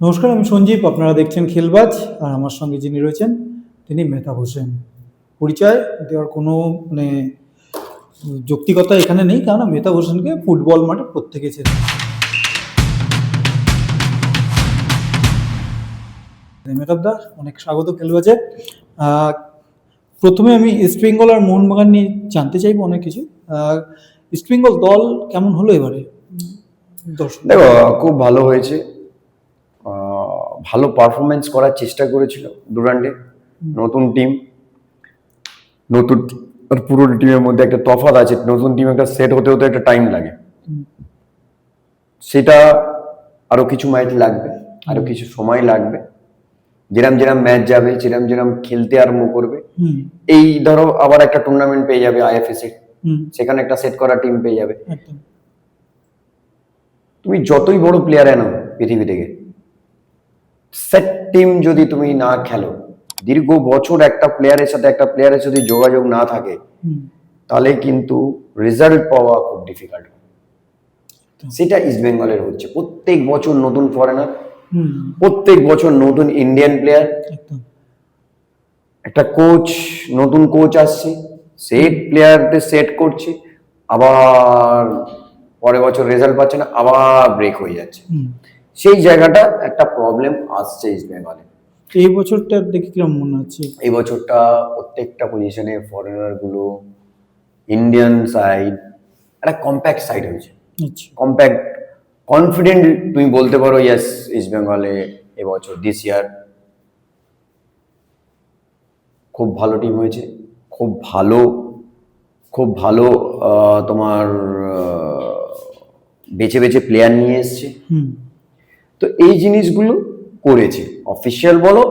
নমস্কার, আমি সঞ্জীব, আপনারা দেখছেন খেলবাজ, আর আমার সঙ্গে যিনি রয়েছেন, তিনি মেহতাব হোসেন। পরিচয় দেওয়ার কোনো মানে যৌক্তিকতা এখানে নেই কারণ মেহতাব হোসেনকে ফুটবল মাঠে প্রত্যেকে চেনে। মেহতাব দা, অনেক স্বাগত খেলবাজে। প্রথমে আমি ইস্ট বেঙ্গল আর মোহনবাগান নিয়ে জানতে চাইব অনেক কিছু। ইস্ট বেঙ্গল দল কেমন হলো এবারে? দেখো, খুব ভালো হয়েছে। ভালো পারফরমেন্স করার চেষ্টা করেছিল ডুরান্ডে নতুন টিম নতুন পুরো টিমের মধ্যে একটা তফাৎ আছে নতুন টিম একটা সেট হতে হতে একটা টাইম লাগে। সেটা আরও কিছু ম্যাচ লাগবে আরও কিছু সময় লাগবে। যেরাম যেরাম ম্যাচ যাবে যেরাম যেরাম খেলতে আরম্ভ করবে। এই ধরো আবার একটা টুর্নামেন্ট পেয়ে যাবে আইএফএসি সেখানে একটা সেট করা টিম পেয়ে যাবে। তুমি যতই বড় প্লেয়ার এনো পৃথিবী থেকে সেট টিম যদি তুমি না খেলো দীর্ঘ বছর একটা প্লেয়ারের সাথে একটা প্লেয়ারের যদি যোগাযোগ না থাকে তাহলে কিন্তু রেজাল্ট পাওয়া খুব ডিফিকাল্ট সেটা ইস্ট বেঙ্গলের হচ্ছে। প্রত্যেক বছর নতুন ফরেনার প্রত্যেক বছর নতুন ইন্ডিয়ান প্লেয়ার একটা কোচ নতুন কোচ আসছে সেট প্লেয়ারদের সেট করছে আবার পরের বছর রেজাল্ট পাচ্ছে না আবার ব্রেক হয়ে যাচ্ছে। সেই জায়গাটা একটা প্রবলেম আসছে ইস্ট বেঙ্গলে এই বছরটা দেখে কিরম মনে হচ্ছে? এই বছরটা প্রত্যেকটা পজিশনে ফরেনারগুলো ইন্ডিয়ান সাইড একটা কম্প্যাক্ট সাইড হয়েছে। আচ্ছা। কম্প্যাক্ট কনফিডেন্ট তুমি বলতে পারো ইয়েস ইস্ট বেঙ্গলে এবছর দিস ইয়ার খুব ভালো টিম হয়েছে। খুব ভালো খুব ভালো তোমার বেছে বেছে প্লেয়ার নিয়ে এসছে। হুম। তো এই জিনিসগুলো করেছে। অফিসিয়াল বলো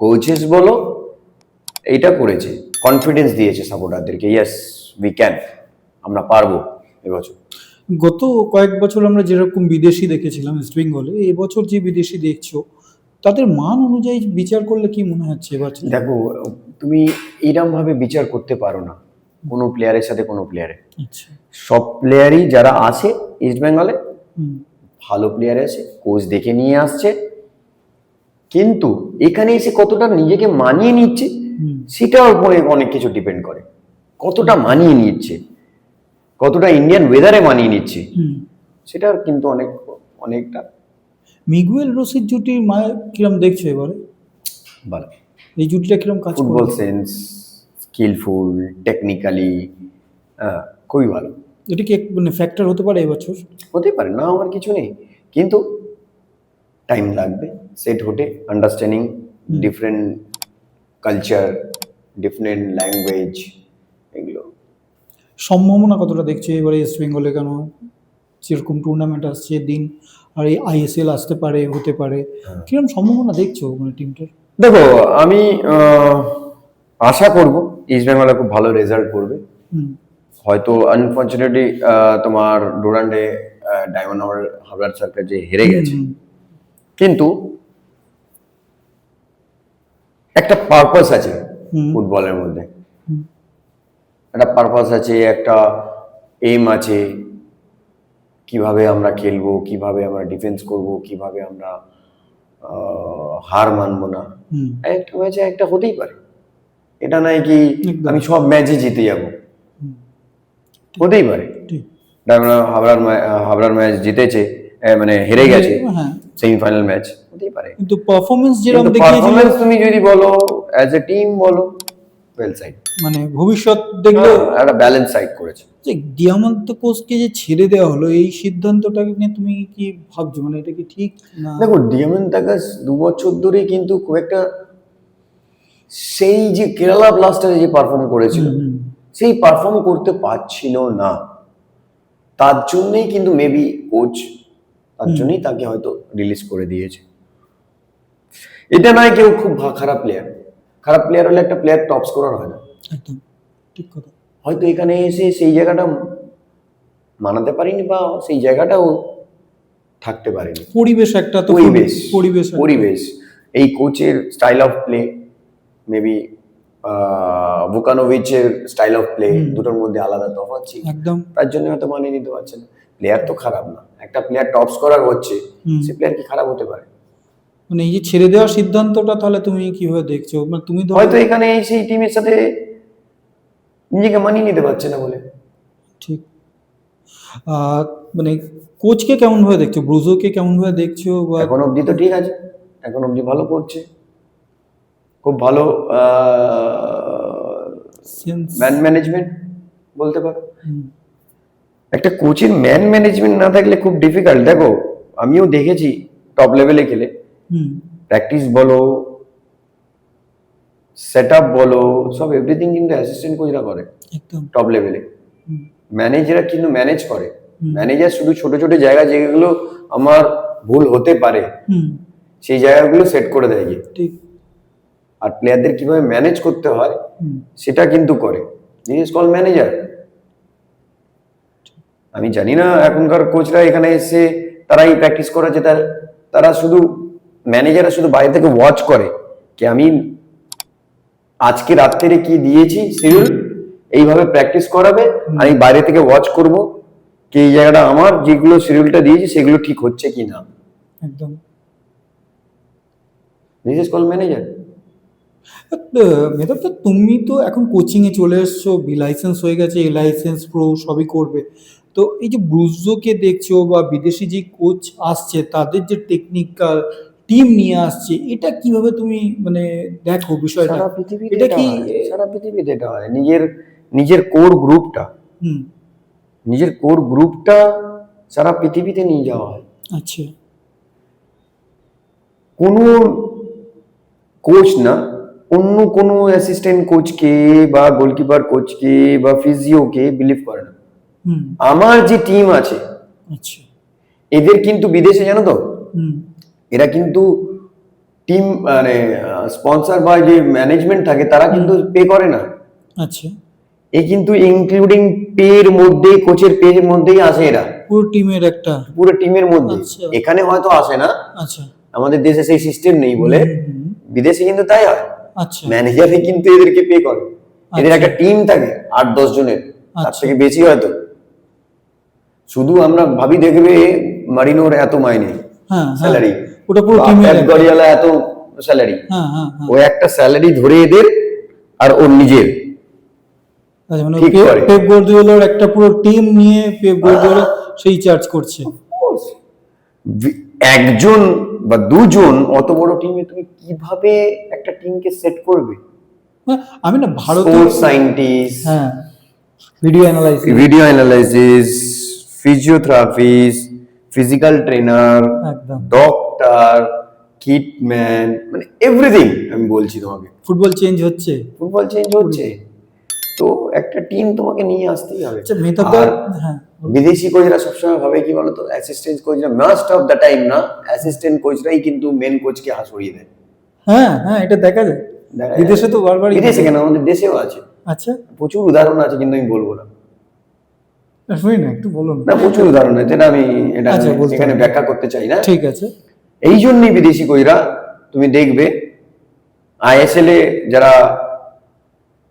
কোচেস বলো এইটা করেছে। কনফিডেন্স দিয়েছে সাপোর্টারদেরকে ইয়েস উই ক্যান আমরা পারব এবছর। গত কয়েক বছর আমরা যেরকম বিদেশি দেখেছিলাম ওয়েস্ট বেঙ্গলে এবছর যে বিদেশি দেখছ তাদের মান অনুযায়ী বিচার করলে কি মনে হচ্ছে এবছর দেখো তুমি এইরকম ভাবে বিচার করতে পারো না কোনো প্লেয়ারের সাথে কোনো প্লেয়ারে আচ্ছা। সব প্লেয়ারই যারা আছে ইস্ট বেঙ্গলে হুম। ভালো প্লেয়ার আছে কোচ দেখে নিয়ে আসছে। কিন্তু এখানে এসে কতটা নিজেকে মানিয়ে নিচ্ছে সেটার উপরে অনেক কিছু ডিপেন্ড করে। কতটা মানিয়ে নিচ্ছে কতটা ইন্ডিয়ান ওয়েদারে মানিয়ে নিচ্ছে সেটার কিন্তু অনেক অনেকটা। মিগুয়েল জুটির মা কিরম দেখছ এবারে? ভালো এই জুটিটা কিরম কাজ ফুটবল সেন্স স্কিলফুল টেকনিক্যালি খুবই ভালো। এটা কি মানে ফ্যাক্টর হতে পারে এবছর? হতে পারে না আমার কিছু নেই। কিন্তু টাইম লাগবে সেট হতে understanding different culture different language এগুলো। সম্ভাবনা কতটা দেখছে এবারে ইস্ট বেঙ্গলে কেন? যেরকম টুর্নামেন্ট আসছে দিন আর এই আইএসএল আসতে পারে হতে পারে। হ্যাঁ। কিরম সম্ভাবনা দেখছ মানে টিমটার দেখো আমি আশা করব ইস্ট বেঙ্গলে খুব ভালো রেজাল্ট করবে। হয়তো আনফর্চুনেটলি তোমার ডোরান্ডে ডায়মন্ড হাবার হাবড়ার সরকার যে হেরে গেছে। কিন্তু একটা পারপাস আছে ফুটবলের মধ্যে। একটা পারপাস আছে একটা এম আছে কীভাবে আমরা খেলব কীভাবে আমরা ডিফেন্স করব কীভাবে আমরা হার মানবো না। একটা ম্যাচে একটা হতেই পারে। এটা নয় কি। আমি সব ম্যাচে জিতে যাব। হতেই পারে। হাবড়ার হাবড়ার ম্যাচ জিতেছে মানে হেরে গেছে। হ্যাঁ। সেমিফাইনাল ম্যাচ হতেই পারে। কিন্তু পারফরমেন্স যেরকম কিন্তু দেখিয়েছিল তুমি যদি বলো অ্যাজ এ টিম বলো ওয়েল সাইড মানে ভবিষ্যৎ দেখলে একটা ব্যালেন্স সাইড করেছে। যে ডিয়ামন্ত কোচকে যে ছেড়ে দেওয়া হলো এই সিদ্ধান্তটা নিয়ে তুমি কি ভাবছ? মানে এটা কি ঠিক না দেখো ডিএমএন তাকাস দু বছর ধরে কিন্তু খুব একটা সেই যে কেরালা ব্লাস্টারে যে পারফর্ম করেছিল। সেই পারফর্ম করতে পারছিল না। তার জন্যই কিন্তু মেবি কোচ তার জন্যই তাকে হয়তো রিলিজ করে দিয়েছে। এটা নয় কেউ খুব খারাপ প্লেয়ার খারাপ প্লেয়ার হলে একটা প্লেয়ার টপ স্কোরার হয় না। একদম ঠিক কথা। হয়তো এখানে এসে সেই জায়গাটা মানাতে পারিনি বা সেই জায়গাটাও থাকতে পারেনি। পরিবেশ একটা তো পরিবেশ পরিবেশ পরিবেশ। এই কোচের স্টাইল অফ প্লে মেবি ভুকানোভিচের স্টাইল অফ প্লে দুটোর মধ্যে আলাদা তফাৎ ছিল। একদম। তার জন্য হয়তো মানিয়ে নিতে পারছে না প্লেয়ার তো খারাপ না। একটা প্লেয়ার টপ স্কোরার হচ্ছে। সে প্লেয়ার কি খারাপ হতে পারে? মানে এই যে ছেড়ে দেওয়ার সিদ্ধান্তটা তাহলে তুমি কীভাবে দেখছ? মানে তুমি হয়তো এখানে এই সেই টিমের সাথে নিজেকে মানিয়ে নিতে পারছে না বলে। ঠিক। মানে কোচকে কেমন ভাবে দেখছ? ব্রুজোকে কেমন ভাবে দেখছ এখন অবধি তো ঠিক আছে। এখন অবধি ভালো করছে। খুব ভালো ম্যান ম্যানেজমেন্ট বলতে পারো। একটা কোচের ম্যান ম্যানেজমেন্ট না থাকলে খুব ডিফিকাল্ট দেখো আমিও দেখেছি টপ লেভেলে খেলে। প্র্যাকটিস বলো সেট আপ বলো সব এভরিথিং কিন্তু অ্যাসিস্ট্যান্ট কোচরা করে টপ লেভেলে ম্যানেজাররা কিন্তু ম্যানেজ করে। ম্যানেজার শুধু ছোট ছোট জায়গা যেগুলো আমার ভুল হতে পারে সেই জায়গাগুলো সেট করে দেয় গিয়ে। ঠিক। আর প্লেয়ারদের কীভাবে ম্যানেজ করতে হয় সেটা কিন্তু করে। জিনিস কল ম্যানেজার আমি জানি না এখনকার কোচরা এখানে এসে তারাই প্র্যাকটিস করাচ্ছে তার তারা শুধু ম্যানেজাররা শুধু বাইরে থেকে ওয়াচ করে কি আমি আজকে রাত্রে কি দিয়েছি শিডিউল এইভাবে প্র্যাকটিস করাবে আমি বাইরে থেকে ওয়াচ করব কি এই জায়গাটা আমার যেগুলো শিডিউলটা দিয়েছি সেগুলো ঠিক হচ্ছে কি না একদম। দিস ইজ কল ম্যানেজার তো তুমি তো এখন কোচিং এ চলে এসছো বি লাইসেন্স হয়ে গেছে এ লাইসেন্স প্রো সবই করবে। তো এই যে ব্রুজোকে দেখছ বা বিদেশি যে কোচ আসছে তাদের যে টেকনিক্যাল টিম নিয়ে আসছে এটা কীভাবে তুমি মানে দেখো বিষয়টা? সারা পৃথিবীতে এটা এটা কি সারা পৃথিবীতে এটা হয়। নিজের নিজের কোর গ্রুপটা হুম। নিজের কোর গ্রুপটা সারা পৃথিবীতে নিয়ে যাওয়া হয়। আচ্ছা। কোনো কোচ না অন্য কোনো অ্যাসিস্ট্যান্ট কোচকে বা গোলকিপার কোচকে বা ফিজিওকে বিলিভ করে না। আমার যে টিম আছে আচ্ছা। এদের কিন্তু বিদেশে জানো তো? এরা কিন্তু টিম মানে স্পন্সর বা যে ম্যানেজমেন্ট থাকে তারা কিন্তু পে করে না। আচ্ছা। এ কিন্তু ইনক্লুডিং পের মধ্যে কোচের পের মধ্যেই আসে এরা। পুরো টিমের একটা। পুরো টিমের মধ্যে। আচ্ছা। এখানে হয়তো আসে না। আচ্ছা। আমাদের দেশে সেই সিস্টেম নেই বলে। বিদেশে কিন্তু তাই হয়। আচ্ছা। ম্যানেজারে কিন্তু এদেরকে পে করে। এদের একটা টিম থাকে আট দশ জনের। তার আচ্ছা। থেকে বেশি হয়তো। শুধু আমরা ভাবি দেখবে মারিনোর এত মাইনে হ্যাঁ হ্যাঁ। স্যালারি ওটা পুরো গড়িয়ালা এত স্যালারি হ্যাঁ হ্যাঁ ও একটা স্যালারি ধরে এদের আর ওর নিজের। আচ্ছা মানে। পেপ গার্দিওলার একটা পুরো টিম নিয়ে পেপ গার্দিওলা সেই চার্জ করছে। একজন বা দুজন অত বড় টিমে তুমি কীভাবে একটা টিমকে সেট করবে? হ্যাঁ, আমি না ভারতে সায়েন্টিস্ট হ্যাঁ video analysis video analysis physiotherapist physical trainer একদম। ডক্টর কিটম্যান মানে এভরিথিং আমি বলছি তোমাকে। ফুটবল চেঞ্জ হচ্ছে। ফুটবল চেঞ্জ হচ্ছে। তো একটা টিম তোমাকে নিয়ে আসতেই হবে। আচ্ছা আর হ্যাঁ বিদেশি কোচরা সবসময় ভাবে কি বলতো অ্যাসিস্ট্যান্ট কোচরা মাস্ট অফ দ্য টাইম না অ্যাসিস্ট্যান্ট কোচরাই কিন্তু মেন কোচকে হাসড়িয়ে দেয়। হ্যাঁ হ্যাঁ এটা দেখা যায়। বিদেশে তো বারবার বিদেশে কেন? আমাদের দেশেও আছে। আচ্ছা। প্রচুর উদাহরণ আছে কিন্তু আমি বলব না। শুনি না একটু বলুন। না প্রচুর উদাহরণ আছে যেটা আমি এটা আচ্ছা, এখানে ব্যাখ্যা করতে চাই না। ঠিক আছে। এই জন্যই বিদেশি কইরা তুমি দেখবে আইএসএল এ যারা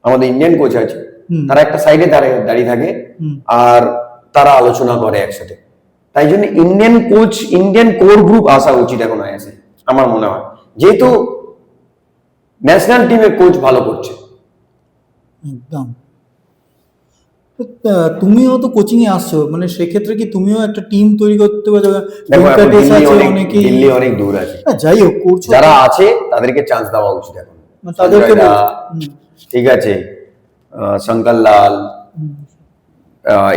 আমাদের ইন্ডিয়ান কোচ আছে। তারা একটা সাইডে দাঁড়িয়ে দাঁড়িয়ে থাকে আর তারা আলোচনা করে একসাথে। তাই জন্য Indian coach Indian core group আসা উচিত এখন আইএসএল আমার মনে হয়। যেহেতু ন্যাশনাল টিমের কোচ ভালো করছে। একদম। তুমিও তো কোচিং এ আসছো মানে সেক্ষেত্রে কি তুমিও একটা টিম তৈরি করতে পারো? দেখো দিল্লি অনেক অনেকেই দিল্লি অনেক দূর আছে। যাই হোক যারা আছে তাদেরকে চান্স দেওয়া উচিত এখন। মানে তাদেরকে ঠিক আছে। শঙ্কর লাল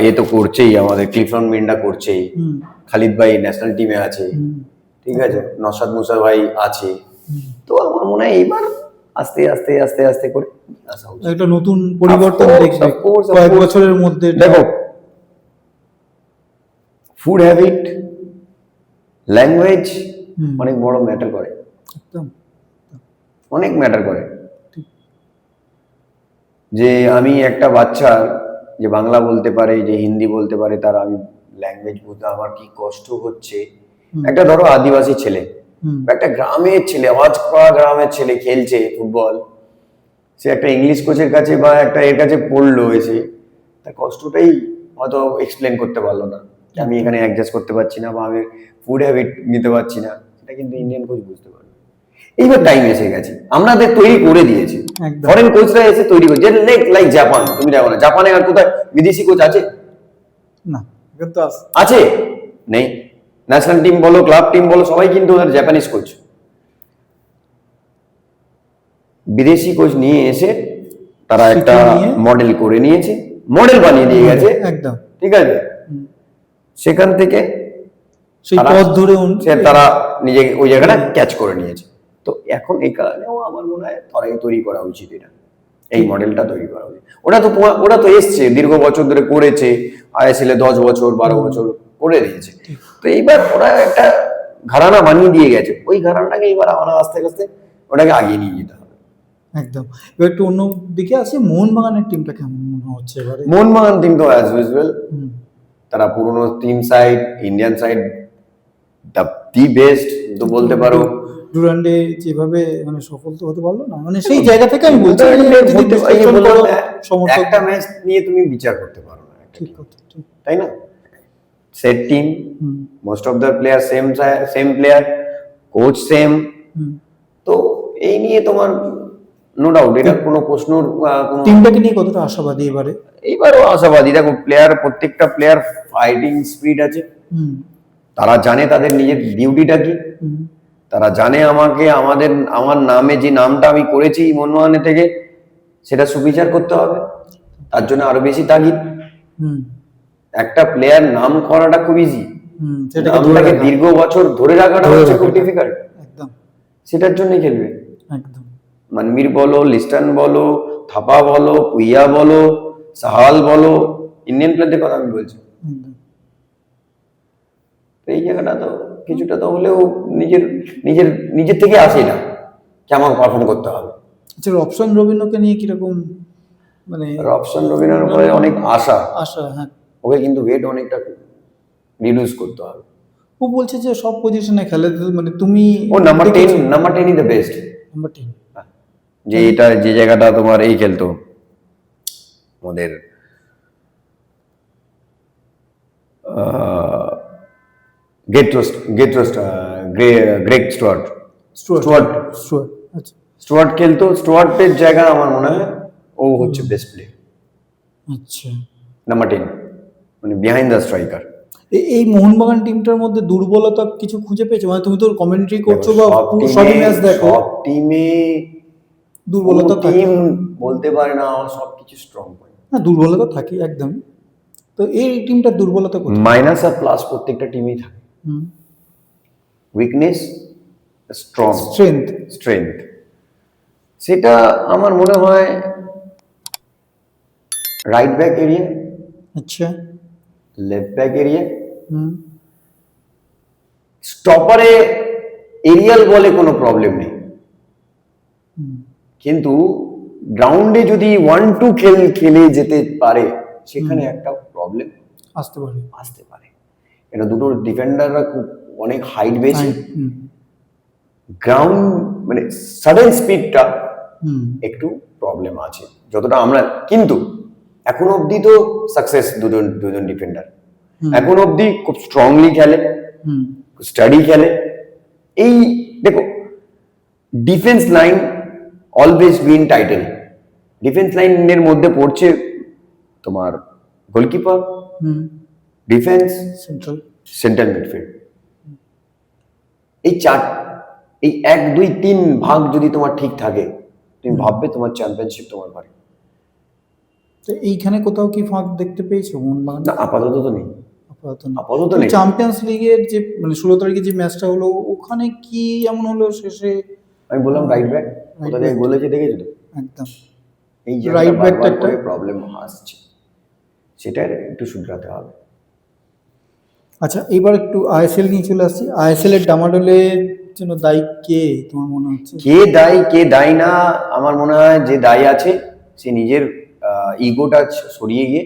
এ তো করছেই আমাদের ক্লিফন মিন্ডা করছেই খালিদ ভাই ন্যাশনাল টিমে আছে ঠিক আছে? নসাদ মুসা ভাই আছে। তো আমার মনে হয় এইবার আস্তে আস্তে আস্তে আস্তে করে একটা নতুন পরিবর্তন দেখবে। কয়েক বছরের মধ্যে দেখো ফুড হ্যাবিট ল্যাঙ্গুয়েজ অনেক বড় ম্যাটার করে। অনেক ম্যাটার করে। যে আমি একটা বাচ্চা যে বাংলা বলতে পারে যে হিন্দি বলতে পারে তার আমি ল্যাঙ্গুয়েজ বুঝতে আমার কি কষ্ট হচ্ছে। একটা ধরো আদিবাসী ছেলে একটা গ্রামের ছেলে করা গ্রামের ছেলে খেলছে ফুটবল সে একটা ইংলিশ কোচের কাছে বা একটা এর কাছে পড়ল এসে তার কষ্টটাই হয়তো এক্সপ্লেন করতে পারল না। আমি এখানে অ্যাডজাস্ট করতে পারছি না বা আমি ফুড হ্যাবিট নিতে পারছি না। সেটা কিন্তু ইন্ডিয়ান কোচ বুঝতে এইবার টাইম এসে গেছে। আমাদের তৈরি করে দিয়েছি। ফরেন কোচরা এসে তৈরি করে যে লাইক জাপান তুমি দেখো না জাপানে আর কোথায় বিদেশি কোচ আছে? না আছে? নেই। ন্যাশনাল টিম বলো ক্লাব টিম বলো সবাই কিন্তু ওদের জাপানিজ কোচ বিদেশি কোচ নিয়ে এসে তারা একটা মডেল করে নিয়েছে। মডেল বানিয়ে দিয়ে গেছে। একদম। ঠিক আছে? সেখান থেকে সেই তারা- পথ ধরে তারা নিজে ওই জায়গাটা ক্যাচ করে নিয়েছে। তো এখন এই কারণেও আমার মনে হয় তারাই তৈরি করা উচিত এটা। এই মডেলটা তৈরি করা উচিত। ওটা তো ওরা তো এসছে দীর্ঘ বছর ধরে করেছে আইএসএল এ দশ বছর বারো বছর করে দিয়েছে। তো এইবার ওরা একটা ঘরানা বানিয়ে দিয়ে গেছে। ওই ঘরানাটাকে এবার আমরা আস্তে আস্তে ওটাকে আগিয়ে নিয়ে যেতে হবে। একদম। এবার একটু অন্য দিকে আছে মোহনবাগানের টিমটা কেমন মনে হচ্ছে এবারে? মোহনবাগান টিম তো অ্যাজ ইউজুয়াল তারা পুরনো team side Indian side the the best তো বলতে পারো। ডুরান্ডে যেভাবে মানে সফল তো হতে পারল না। মানে সেই জায়গা থেকে আমি বলছি একটা ম্যাচ নিয়ে তুমি বিচার করতে পারো না ঠিক কথা তাই না? Set team most of the player same same player coach same তো এই নিয়ে তোমার নো ডাউট এটা কোনো প্রশ্ন কোনো টিমটাকে নিয়ে কতটা আশাবাদী এবারে? এইবারও আশাবাদী। দেখো প্লেয়ার প্রত্যেকটা প্লেয়ার ফাইটিং স্পিড আছে। তারা জানে তাদের নিজের ডিউটিটা কি। তারা জানে আমাকে আমাদের আমার নামে যে নামটা আমি করেছি মনমোহনে থেকে সেটা সুবিচার করতে হবে। তার জন্য আরও বেশি তাগিদ। একটা প্লেয়ার নাম করাটা খুব ইজি সেটাকে নামটাকে দীর্ঘ বছর ধরে রাখাটা হচ্ছে খুব ডিফিকাল্ট একদম। সেটার জন্য খেলবে। একদম। মানবীর বলো লিস্টন বলো থাপা বলো পুইয়া বলো সাহাল বলো ইন্ডিয়ান প্লেয়ারদের কথা আমি বলছি। এই জায়গাটা তো কিছুটা তো হলেও নিজের নিজের নিজের থেকে আসে এটা কেমন পারফর্ম করতে হবে। আচ্ছা অপশন রবীন্দ্রকে নিয়ে কীরকম মানে রবসন রবিনার উপরে অনেক আশা। আশা হ্যাঁ। ওকে কিন্তু ওয়েট অনেকটা রিডিউস করতে হবে। ও বলছে যে সব পজিশনে খেলে মানে তুমি ও number ten number ten is the best number ten যে এটা যে জায়গাটা তোমার এই খেলতো। আমাদের গেট রোস্ট গেট রোস্ট গ্রেট স্টুয়ার্ট স্টুয়ার্ট স্টুয়ার্ট আচ্ছা। স্টুয়ার্ট খেলতো স্টুয়ার্টের জায়গা আমার মনে হয় ও হচ্ছে বেস্ট প্লে আচ্ছা। নাম্বার টেন মানে বিহাইন্ড দ্য স্ট্রাইকার এই মোহনবাগান টিমটার মধ্যে দুর্বলতা কিছু খুঁজে পেয়েছ? মানে তুমি তো কমেন্ট্রি করছ বা সব সবই ম্যাচ দেখো। টিমে দুর্বলতা টিম বলতে পারে না সব কিছু স্ট্রং না দুর্বলতা থাকে একদম। তো এই টিমটার দুর্বলতা মাইনাস আর প্লাস প্রত্যেকটা টিমেই থাকে। উইকনেস স্ট্রং স্ট্রেংথ স্ট্রেংথ সেটা আমার মনে হয় রাইট ব্যাক এরিয়া আচ্ছা। লেফট ব্যাক এরিয়া স্টপারে এরিয়াল বলে কোনো প্রবলেম নেই। কিন্তু গ্রাউন্ডে যদি ওয়ান টু খেল খেলে যেতে পারে সেখানে একটা প্রবলেম আসতে পারে। আসতে পারে। এটা দুটো ডিফেন্ডাররা খুব অনেক হাইট বেশি। গ্রাউন্ড মানে সাডেন স্পিডটা একটু প্রবলেম আছে যতটা আমরা কিন্তু এখন অবধি তো সাকসেস দুজন দুজন ডিফেন্ডার এখন অবধি খুব স্ট্রংলি খেলে স্টাডি খেলে। এই দেখো defence line always win title defence লাইনের মধ্যে পড়ছে তোমার goalkeeper hmm. Defence central central midfield এই চার এই এক দুই তিন ভাগ যদি তোমার ঠিক থাকে তুমি ভাববে তোমার চ্যাম্পিয়নশিপ তোমার বাড়ি। তো এইখানে কোথাও কি ফাঁক দেখতে পেয়েছ? মোহনবাগান না আপাতত তো নেই। আপাতত নেই। চ্যাম্পিয়ন্স লিগের যে মানে ষোলো তারিখে যে ম্যাচটা হলো ওখানে কি এমন হলো শেষে? আমি বললাম রাইট ব্যাক কোথা থেকে। বলেছে দেখেছ তো একদম। এই যে Right back টা বারবার একটা- প্রবলেম আসছে। সেটা একটু শুধরাতে হবে। আচ্ছা এবার একটু আইএসএল নিয়ে চলে আসছি। আইএসএল এর ডামাডোলের জন্য দায়ী কে তোমার মনে হচ্ছে? কে দায়ী কে দায়ী না আমার মনে হয় যে দায়ী আছে সে নিজের ইগোটা সরিয়ে গিয়ে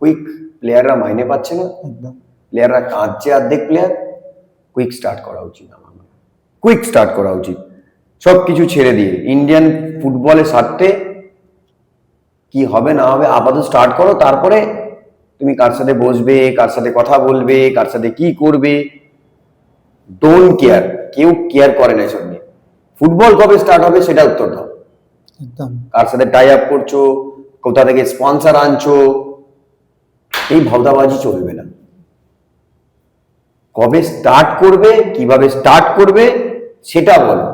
কুইক প্লেয়াররা মাইনে পাচ্ছে না। একদম। প্লেয়াররা কাঁদছে অর্ধেক প্লেয়ার। কুইক স্টার্ট করা উচিত আমার মনে কুইক স্টার্ট করা উচিত। সব কিছু ছেড়ে দিয়ে ইন্ডিয়ান ফুটবলের স্বার্থে কি হবে না হবে আপাতত স্টার্ট করো তারপরে তুমি কার সাথে বসবে কার সাথে কথা বলবে কার সাথে কি করবে? ডোন্ট কেয়ার কেউ কেয়ার করে না এসব নিয়ে। ফুটবল কবে স্টার্ট হবে সেটা উত্তর দাও। একদম। কার সাথে টাই আপ করছ কোথা থেকে স্পন্সর আনছো এই ভাবদাবাজি চলবে না। কবে স্টার্ট করবে কীভাবে স্টার্ট করবে সেটা বলো।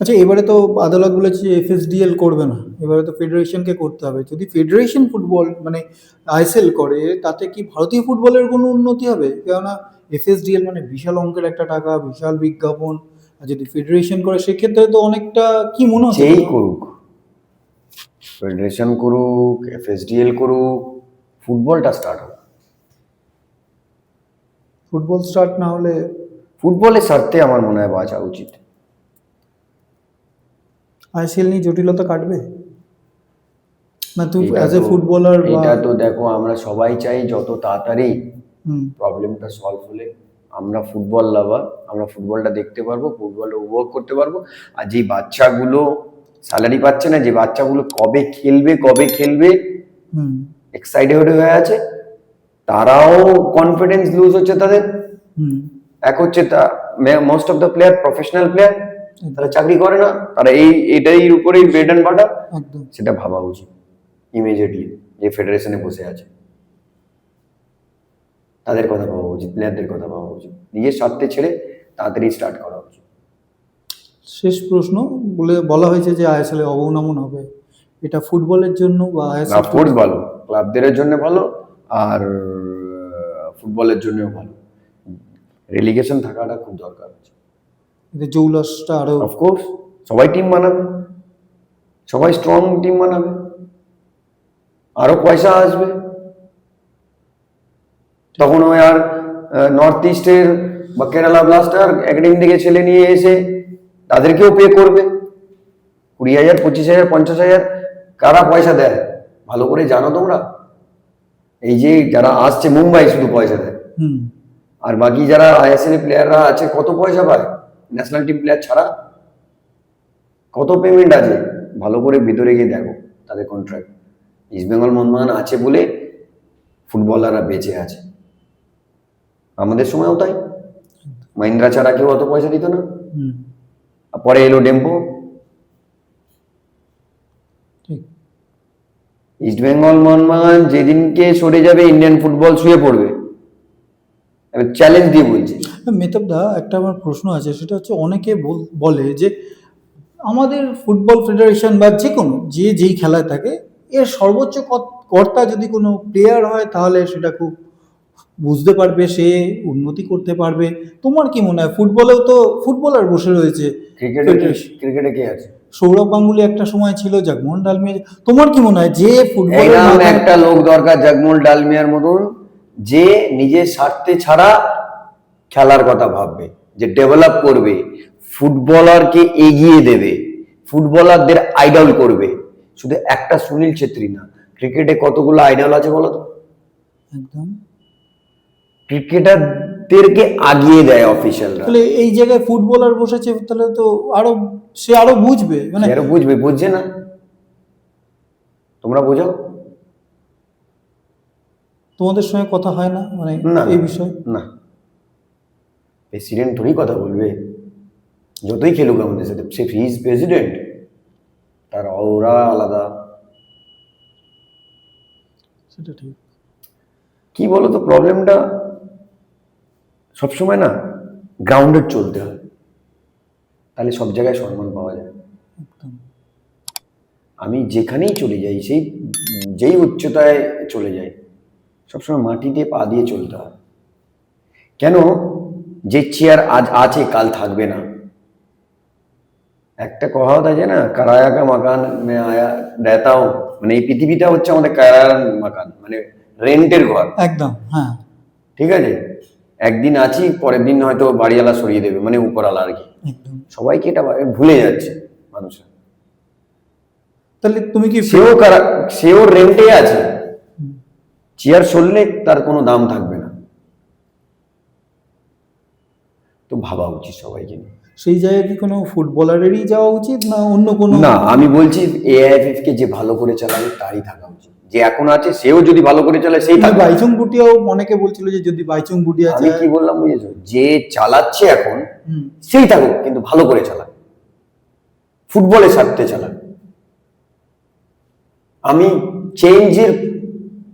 আচ্ছা এবারে তো আদালত বলেছে এফএসডিএল করবে না। এবারে তো ফেডারেশনকে করতে হবে। যদি ফেডারেশন ফুটবল মানে আইএসএল করে তাতে কি ভারতীয় ফুটবলের কোনো উন্নতি হবে? কেননা এফএসডিএল মানে বিশাল অঙ্কের একটা টাকা বিশাল বিজ্ঞাপন। আর যদি ফেডারেশন করে সেক্ষেত্রে তো অনেকটা কি মনে হচ্ছে যেই করুক ফেডারেশন করুক এফএসডিএল করুক ফুটবলটা স্টার্ট হোক। ফুটবল স্টার্ট না হলে ফুটবলের স্বার্থে আমার মনে হয় বাঁচা উচিত। আইসিএল নিয়ে জটিলতা কাটবে? না তুই অ্যাজ এ ফুটবলার এটা তো দেখো আমরা সবাই চাই যত তাড়াতাড়ি প্রবলেমটা সলভ হলে আমরা ফুটবল লাভার আমরা ফুটবলটা দেখতে পারব ফুটবলটা উপভোগ করতে পারব। আর যে বাচ্চাগুলো স্যালারি পাচ্ছে না যে বাচ্চাগুলো কবে খেলবে কবে খেলবে হুম। এক্সাইটেড হয়ে আছে তারাও কনফিডেন্স লুজ হচ্ছে তাদের। এক হচ্ছে তা most of the player professional player তারা চাকরি করে না। তারা এই এটাই উপরেই ব্রেড অ্যান্ড বাটার সেটা ভাবা উচিত ইমিডিয়েটলি যে ফেডারেশনে বসে আছে। তাদের কথা ভাবা উচিত প্লেয়ারদের কথা ভাবা উচিত। নিজের স্বার্থে ছেড়ে তাড়াতাড়ি স্টার্ট করা উচিত। শেষ প্রশ্ন বলে বলা হয়েছে যে আইএসএল এ অবনমন হবে। এটা ফুটবলের জন্য বা আইএসএল স্পোর্টস ভালো। ক্লাবদের জন্য ভালো আর ফুটবলের জন্যও ভালো। রেলিগেশন থাকাটা খুব দরকার। আছে এতে জৌলাসটা আরও অফকোর্স সবাই টিম বানাবে সবাই স্ট্রং টিম বানাবে আরও পয়সা আসবে। তখন ওই আর নর্থ ইস্টের বা কেরালা ব্লাস্টার একাডেমি থেকে ছেলে নিয়ে এসে তাদেরকেও পে করবে। কুড়ি হাজার পঁচিশ হাজার পঞ্চাশ হাজার কারা পয়সা দেয়? ভালো করে জানো তোমরা। এই যে যারা আসছে মুম্বাই শুধু পয়সা দেয়। আর বাকি যারা আইএসএল প্লেয়াররা আছে কত পয়সা পায়? ন্যাশনাল টিম প্লেয়ার ছাড়া কত পেমেন্ট আছে? ভালো করে ভিতরে গিয়ে দেখো তাদের কন্ট্রাক্ট ইস্ট বেঙ্গল মোহনবাগান আছে বলে ফুটবলাররা বেঁচে আছে। আমাদের সময়ও তাই। মাহিন্দ্রা ছাড়া কেউ অত পয়সা দিত না। পরে এলো ডেম্পো ঠিক। ইস্ট বেঙ্গল মোহনবাগান যেদিনকে সরে যাবে ইন্ডিয়ান ফুটবল শুয়ে পড়বে। চ্যালেঞ্জ দিয়ে বলছি। মেতাবদা একটা আমার প্রশ্ন আছে সেটা হচ্ছে অনেকে বল- যে আমাদের ফুটবল ফেডারেশন বা যে কোনো যে যেই খেলায় থাকে এর সর্বোচ্চ কর্তা যদি কোনো প্লেয়ার হয় তাহলে সেটা খুব বুঝতে পারবে সে উন্নতি করতে পারবে। তোমার কি মনে হয় ফুটবলেও তো ফুটবলার বসে রয়েছে ক্রিকেটে। কে আছে? সৌরভ গাঙ্গুলি একটা সময় ছিল জগমোহন ডালমিয়া তোমার কি মনে হয় যে ফুটবল একটা লোক দরকার জাগমোল ডালমিয়ার মতন যে নিজের স্বার্থে ছাড়া খেলার কথা ভাববে যে ডেভেলপ করবে ফুটবলারকে এগিয়ে দেবে ফুটবলারদের আইডল করবে। শুধু একটা সুনীল ছেত্রী না ক্রিকেটে কতগুলো আইডল আছে বলো তো? একদম। ক্রিকেটারদেরকে আগিয়ে দেয় অফিসিয়ালরা তাহলে এই জায়গায় ফুটবলার বসেছে তাহলে তো আরও সে আরও বুঝবে মানে আরও বুঝবে বুঝছে না? তোমরা বোঝাও। তোমাদের সঙ্গে কথা হয় না মানে এই বিষয়ে? না। প্রেসিডেন্ট থোড়ি কথা বলবে। যতই খেলুক আমাদের সাথে সে ইজ প্রেসিডেন্ট তার ওরা আলাদা। সেটা ঠিক। কি বলো তো প্রবলেমটা সবসময় না গ্রাউন্ডেড চলতে হয়। তাহলে সব জায়গায় সম্মান পাওয়া যায়। আমি যেখানেই চলে যাই সেই যেই উচ্চতায় চলে যাই সবসময় মাটিতে পা দিয়ে চলতে হয়। কেন? যে চেয়ার আজ আছে কাল থাকবে না। একটা কথা আছে না কারায়াকা মাকান রেতাও মানে এই পৃথিবীটা হচ্ছে আমাদের কারায়ার মাকান মানে রেন্টের ঘর। একদম হ্যাঁ। ঠিক আছে? একদিন আছি পরের দিন হয়তো বাড়িওয়ালা সরিয়ে দেবে মানে উপরওয়ালা আর কি। সবাইকে এটা ভুলে যাচ্ছে মানুষের। তাহলে তুমি কি সেও কারা সেও রেন্টে আছে। চেয়ার সরলে তার কোনো দাম থাকবে তো ভাবা উচিত সবাইকে। সেই জায়গায় কি কোনো ফুটবলারেরই যাওয়া উচিত না অন্য কোনো? না আমি বলছি এআইএফএফ কে যে ভালো করে চালাবে তারই থাকা উচিত। যে এখন আছে সেও যদি ভালো করে চালায় সেই থাকবে। বাইচুং বুটিয়াও অনেকে বলছিল যে যদি বাইচুং বুটিয়া আমি কি বললাম বুঝেছ? যে চালাচ্ছে এখন হুম, সেই থাকুক কিন্তু ভালো করে চালাক। ফুটবলের স্বার্থে চালাক। আমি চেঞ্জের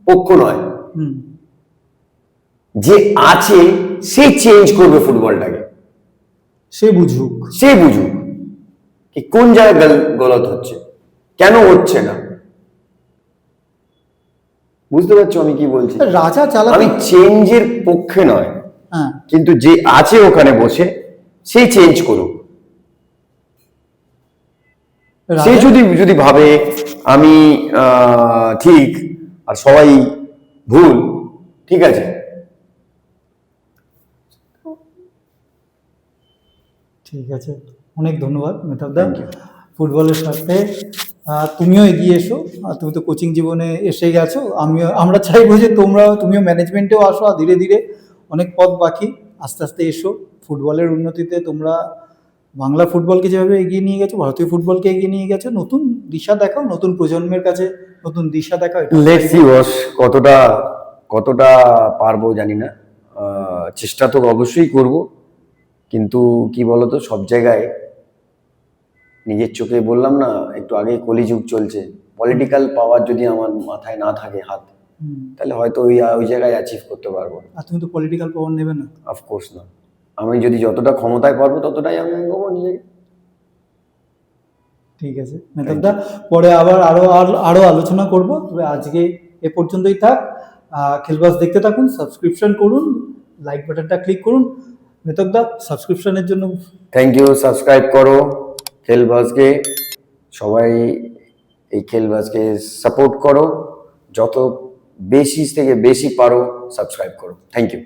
পক্ষ নয়। হুম, যে আছে সে চেঞ্জ করবে ফুটবলটাকে। সে বুঝুক। সে বুঝুক কি কোন জায়গায় গলত হচ্ছে কেন হচ্ছে না। বুঝতে পারছ আমি কি বলছি? রাজা চালাতে আমি চেঞ্জের পক্ষে নয় হ্যাঁ। কিন্তু যে আছে ওখানে বসে সে চেঞ্জ করুক। সে যদি যদি ভাবে আমি আহ, ঠিক আর সবাই ভুল ঠিক আছে ঠিক আছে। অনেক ধন্যবাদ মেহতাবদা. ফুটবলের সাথে তুমিও এগিয়ে এসো। আর তুমি তো কোচিং জীবনে এসে গেছো আমিও আমরা চাইব যে তোমরা তুমিও ম্যানেজমেন্টেও আসো আর ধীরে ধীরে অনেক পথ বাকি। আস্তে আস্তে এসো। ফুটবলের উন্নতিতে তোমরা বাংলা ফুটবলকে যেভাবে এগিয়ে নিয়ে গেছো ভারতীয় ফুটবলকে এগিয়ে নিয়ে গেছো নতুন দিশা দেখাও নতুন প্রজন্মের কাছে নতুন দিশা দেখাও লেটস সি ওয়াস কতটা কতটা পারব জানি না। চেষ্টা তো অবশ্যই করব। কিন্তু কি বলতো সব জায়গায় নিজের চোখে বললাম না একটু আগে কলিযুগ চলছে। পলিটিক্যাল পাওয়ার যদি আমার মাথায় না থাকে হাত। তাহলে হয়তো ওই ওই জায়গায় অ্যাচিভ করতে পারব। আর তুমি তো পলিটিক্যাল পাওয়ার নেবে না। অফকোর্স না। আমি যদি যতটা ক্ষমতায় পারব ততটাই আমি এগোবো নিজেকে। ঠিক আছে। মেহতাবদা পরে আবার আরও আর- আরও আলোচনা করব। তবে আজকে এ পর্যন্তই থাক। খেলবাস দেখতে থাকুন সাবস্ক্রিপশন করুন লাইক বাটনটা ক্লিক করুন। মেহতাবদা সাবস্ক্রিপশনের জন্য। থ্যাংক ইউ সাবস্ক্রাইব করো খেলবাজকে সবাই এই খেলবাজকে সাপোর্ট করো। যত বেশি থেকে বেশি পারো সাবস্ক্রাইব করো। Thank you